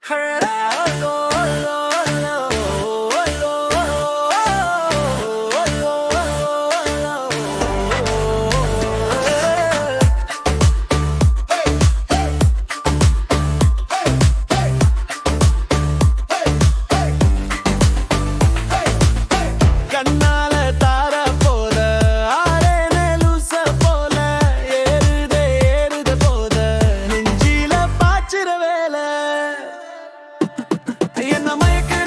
her. є на майка.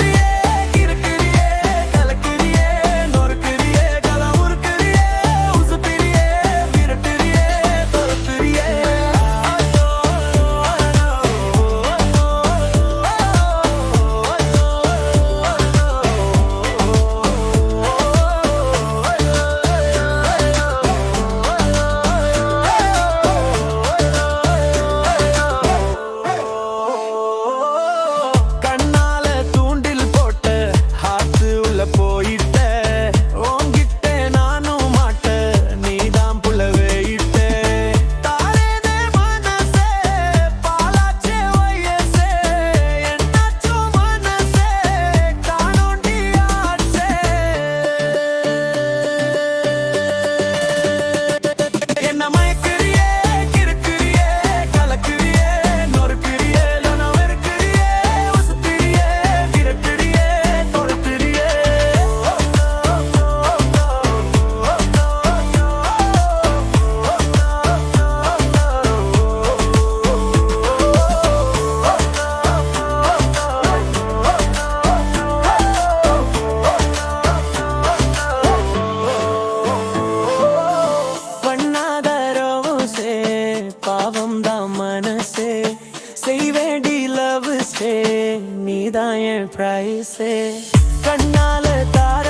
நீதான் என் பிரைஸே கண்ணால தார